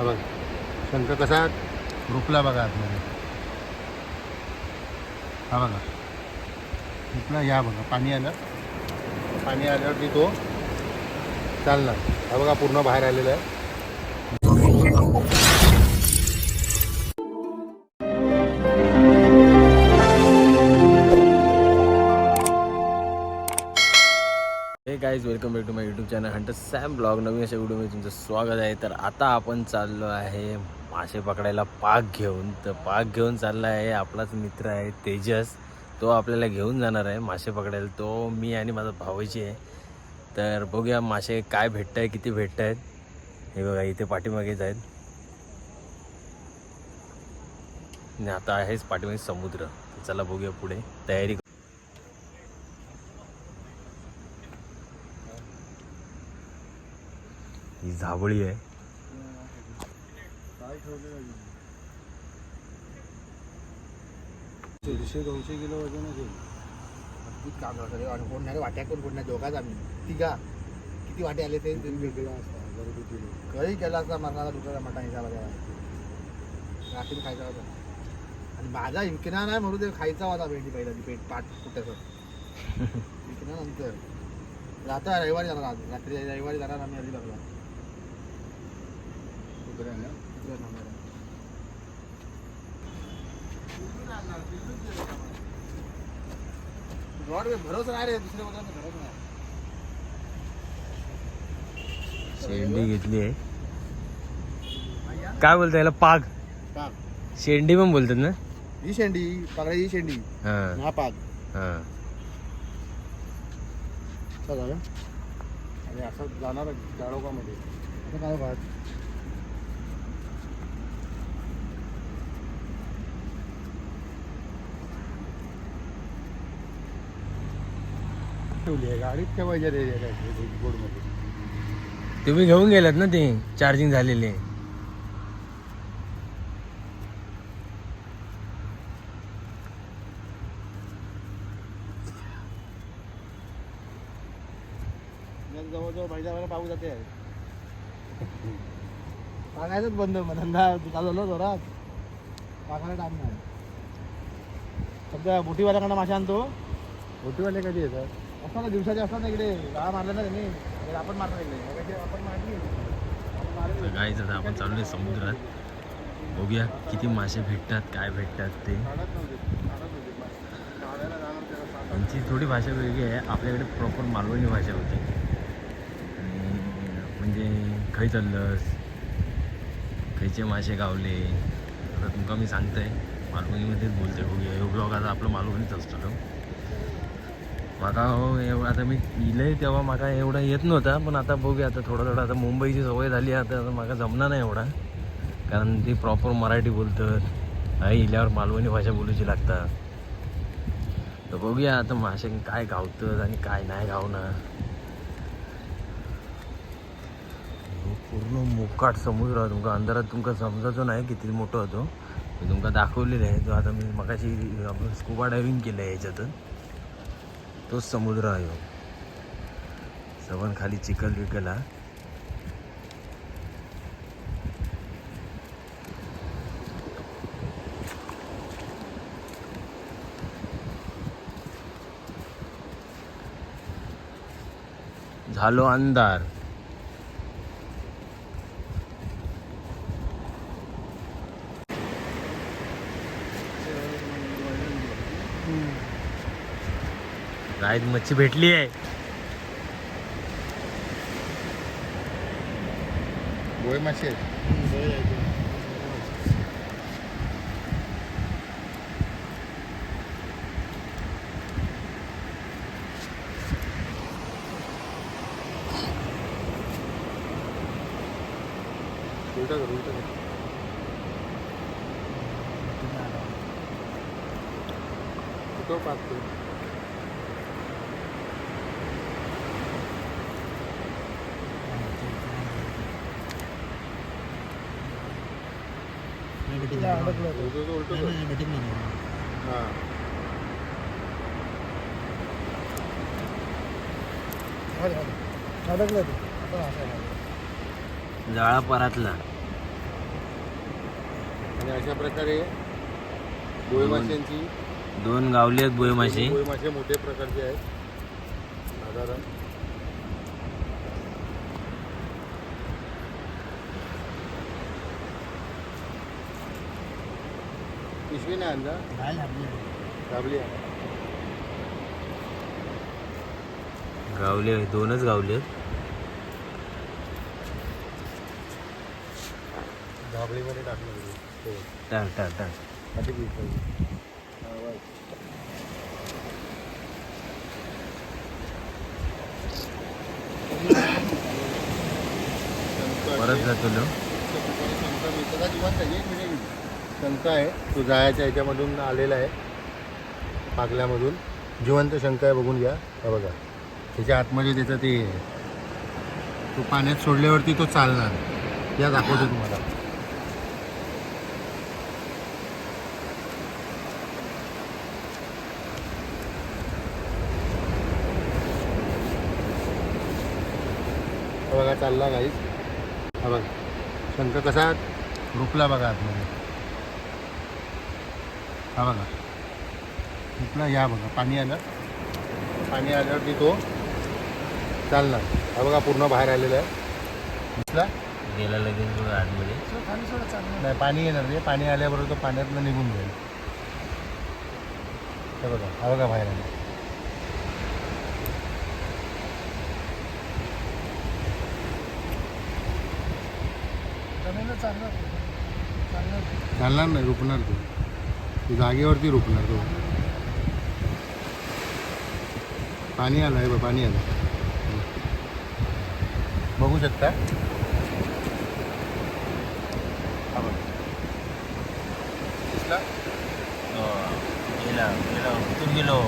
हा बघ. शंख कसा रुपला बघा आतमध्ये. हा बघा. रुपला या बघा. पाणी आलं. पाणी आल्यावरती तो चालणार. हा बघा पूर्ण बाहेर आलेला आहे. Welcome back to my YouTube channel hunter Sam blog नवीन अशा व्हिडिओमध्ये तुमचं स्वागत आहे. तर आता आपण चाललो आहे मासे पकडायला पाक घेऊन. तर पाक घेऊन चालला आहे आपलाच मित्र आहे तेजस. तो आपल्याला घेऊन जाणार आहे मासे पकडायला. तो मी आणि माझा भावाची आहे. तर बघूया मासे काय भेटत आहे किती भेटत आहेत हे बघा इथे पाठीमागेच आहेत आणि आता आहेच पाठीमागे समुद्र. चला बघूया पुढे. तयारी ही झावळी आहे. दीडशे दोनशे किलो वजन असेल. काम झालं आणि कोण नाही वाट्या कोण कोण नाही दोघाच आम्ही. तिघा. किती वाटे आले ते? वेगळा असता बरोबर किलो काही केला असता मरणारा दुसरा मटण हिसाबा रात्री खायचा होता. आणि माझा विकणार नाही म्हणून ते खायचा होता भेंडी पहिला ती पेट पाठ कुठ्याचं विकण्यानंतर आता रविवारी जाणार रात्री रविवारी जाणार आम्ही अलिबागला. कुत्र्या ना दुसऱ्या नंबरला. रॉड भरोसा नाही रे दुसऱ्या कोणाचा भरोसा नाही. शेंडी घेतली आहे. काय बोलता याला? पाग. का शेंडी पण बोलतात ना? ही शेंडी पकडायची शेंडी. हा. हा. पाक हा चला आणि असं जाणार गाडोगामध्ये आता काय भात ठेवली आहे गाडीत ठेवायच्या रे गोडमध्ये तुम्ही घेऊन गेलात ना ते? चार्जिंग झालेले. जवळजवळ महिन्याभर पाहू जाते. सांगायचंच बंद मग धंदा चालू झाला जोरात. पाकाला टाइम नाही. सध्या बोटीवाल्याकडनं मासे आणतो. मोठीवाले कधी येतात? असतात ना दिवसाचे असतात ना इकडे. गाळा मारला ना त्यांनी. तर आपण मारणार इकडे. आपण मारली. गाईच आता आपण चाललोय समुद्रात. बघूया किती मासे भेटतात काय भेटतात ते. त्यांची थोडी भाषा वेगळी आहे. आपल्याकडे प्रॉपर मालवणी भाषा होती. आणि म्हणजे खै चाललंस खैचे मासे गावले. आता तुमका मी सांगतोय मालवणीमध्येच बोलतोय. बघूया. हे ब्लॉग आता आपलं मालवणीच असतो तो माका हो आता मी इलंय तेव्हा माका एवढा येत नव्हता पण आता बघूया आता थोडं थोडं आता मुंबईची सवय झाली आता आता माका जमणार नाही एवढा. कारण ती प्रॉपर मराठी बोलतात आई इल्यावर मालवणी भाषा बोलूची लागतात. तर बघूया आता मासे काय गावतं आणि काय नाही गावणार. पूर्ण मोकाट समुद्र आहे तुमका अंधारात तुमका समजायचो नाही किती मोठं होतो. मी तुमका दाखवलेलं आहे जो आता मी मगाशी स्कुबा डायव्हिंग केलं आहे याच्यातून. तोच समुद्र आहे ह्यो. सबन खाली चिखल विकल हा झालो अंधार राईत मच्छी भेटली आहे. गोय मासे आहेत. उलटा कर उलटा कर. कुठं पाहतो तिला अडकलं होतं. हां अडकलं ते. जाळा परातला आणि अशा प्रकारे बोई माशांची दोन गावले आहेत बोई मासे बोई मासे मोठे प्रकारचे आहेत साधारण पिशवी नाही आणला लागली दाबली आहे गावले आहेत, दोनच गावले आहेत. दाबळीमध्ये टाकलं गेली. हो. परत आहे. जातो लो. जिवंत आहे. एक मिनिट. शंख आहे. तो जायच्या ह्याच्यामधून आलेला आहे. पागल्यामधून जिवंत शंख आहे बघून घ्या. हा बघा. त्याच्या आतमध्ये त्याचं ते आहे. तो पाण्यात सोडल्यावरती तो चालणार. या दाखवतो तुम्हाला. बघा चालला काहीच हा बघा. शंख कसा रुपला बघा आतमध्ये. हा बघा. रुपला या बघा पाणी आलं. पाणी आल्यावरती तो चालणार. हा बघा पूर्ण बाहेर आलेला आहे. दिसला? गेला लगेच बघा आतमध्ये. खाली सोडा चालणार नाही पाणी येणार रे पाणी आल्याबरोबर तो पाण्यातनं निघून जाईल. हे बघा हा बघा बाहेर आलं चालणार चालणार चालणार नाही रुपणार तो जागेवरती रुकणार तो. पाणी आलं आहे बघ पाणी आलं बघू शकता. हो. गेला गेला उतरून गेलो.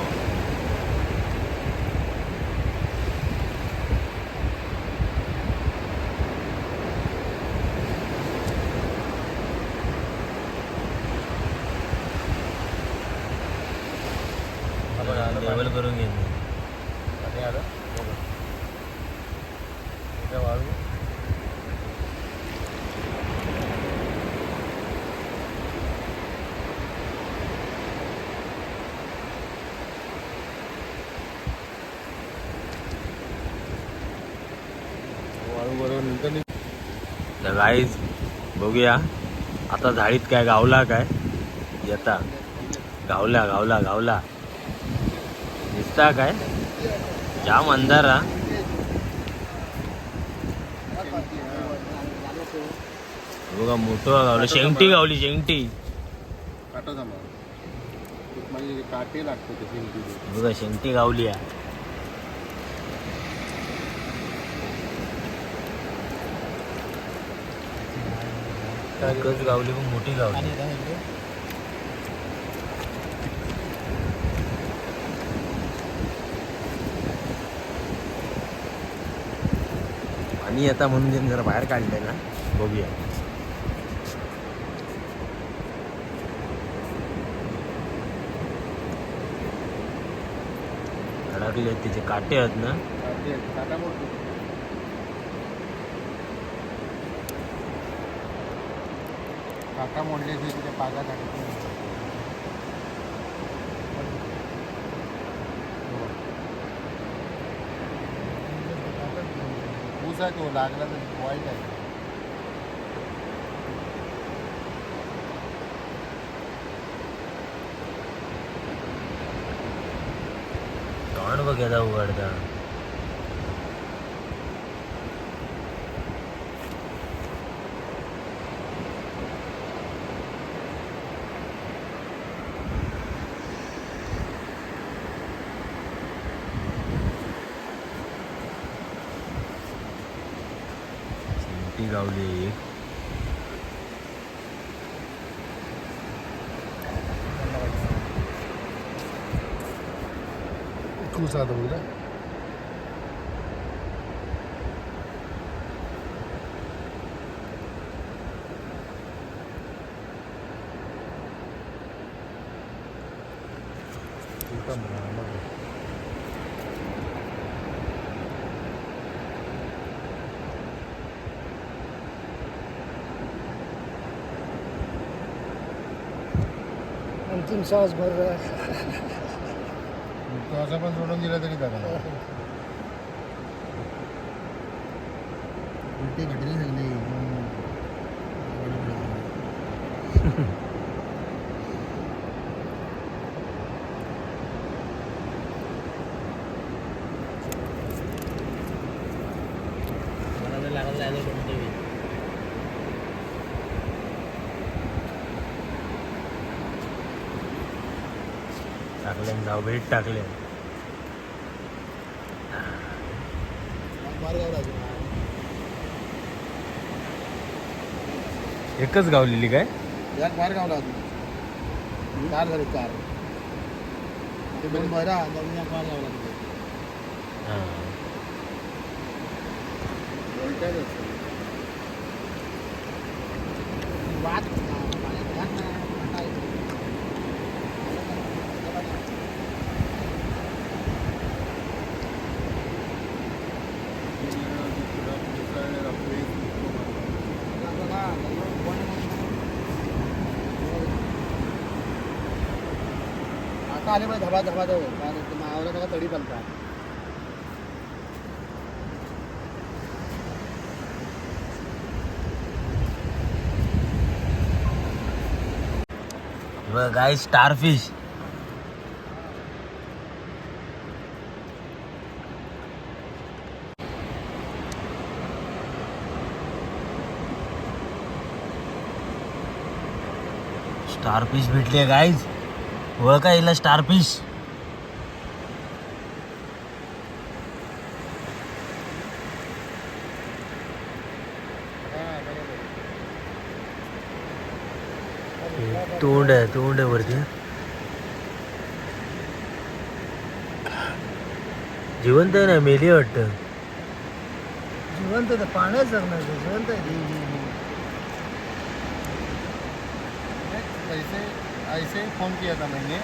लेवल. करून घे पाणी आलं? बघा. इथे वाळू. वाळू बरोबर नंतर निघ. तर गाईज बघूया. आता झाडीत काय गावला काय? येता. गावला गावला गावला. दिसता काय? जाम अंधार हा. बघा मोठं गावलं. शेंगटी गावली शेंगटी. काटा म्हणजे लागते भिंतीला. बघा शेंगटी गावली आहे एकच गावली मोठी गावली. पाणी आणि आता म्हणून जरा बाहेर काढलंय ना बघूया. अडकले आहेत तिचे काटे आहेत ना? काटे मोडल्याशिवाय तिच्या पागा टाकत नाही. ऊस आहे तो लागला तर वाईट आहे तोंड बघ याचा उघडता शेंगटी गावली एक ऊस आहे तो बघा. इथं म्हणा, बघा. अंतिम श्वास भर तो असं पण सोडून दिलं तरी चालेल. उलटी घडली सगळी टाकले जाऊ भेट टाकले. एकच गावलेली काय? याक बाहेर गावला अजून. चार झाले चार. ते बरा नवीन याक बाहेर गावला तुझे वाद आता आले धबा धबा जवळ कारण मावला सगळा तडी पलता काय स्टारफिश स्टारफिश भेटली गाईज ओळखा हिला स्टारफिश. तोंड आहे तोंड आहे वरती. जिवंत आहे ना मेली वाटतं. जिवंत तर पाण्यात जगणार जिवंत आहे. ऐसे ही फोन किया था मैंने।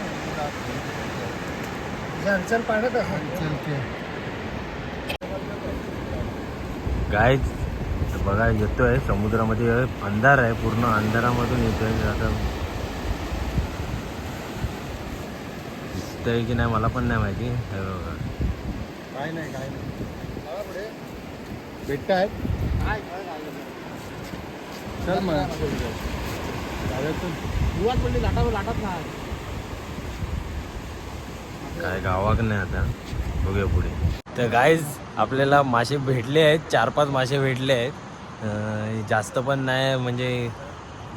हालचाल गाय बघा येतोय. समुद्रामध्ये अंधार आहे पूर्ण अंधारामधून येतोय. आता दिसतंय की नाही मला पण नाही माहिती. हे बघा. काय नाही काय नाही. भेटत आहेत चल मग. पडली लाटावर लाटत नाही. काय गावाक नाही आता. बघूया पुढे. तर गाईज आपल्याला मासे भेटले आहेत. चार पाच मासे भेटले आहेत. जास्त पण नाही म्हणजे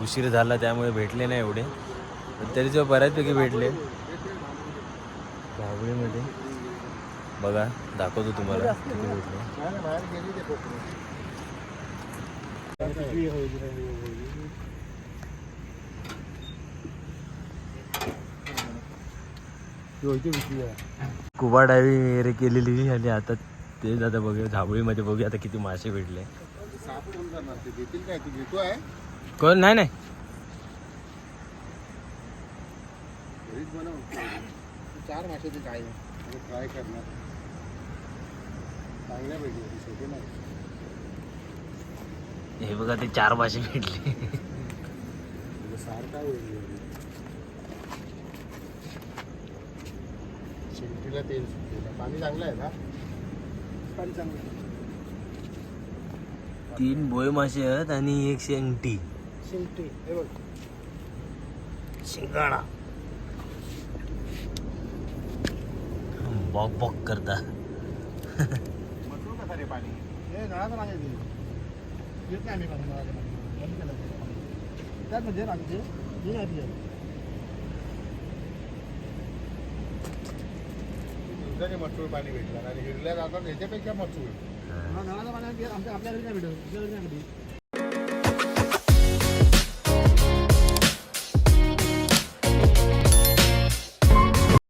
उशीर झाला त्यामुळे भेटले नाही एवढे. तरी जो बऱ्याचपैकी भेटले. बाबळीमध्ये. बघा दाखवतो तुम्हाला किती भेटले. कुबा डायविंग वगैरे केलेली आणि आता तेच आता बघूया झाबळीमध्ये बघूया आता किती मासे भेटले. कोण? नाही नाही. चार मासे ते काय ट्राय करणार चांगल्या भेटली हे बघा ते चार मासे भेटले. सार काय शेंगटीला तेल सुटलेलं. पाणी चांगलं आहे ना पाणी चांगलं तीन बोय मासे आहेत आणि एक शेंगटी. शिंगटी हे बघ. शिंगाडा बॉक बॉक करता. रे पाणी? हे नळाचं पाणी. येत नाही आम्ही. त्यात म्हणजे हे पित. मसूळ पाणी भेटणार आणि हिरल्या जातात याच्यापेक्षा मसूळ नळाचं पाणी आमच्या आपल्या घरी नाही भेटत तुमच्या घरी नाही भेटत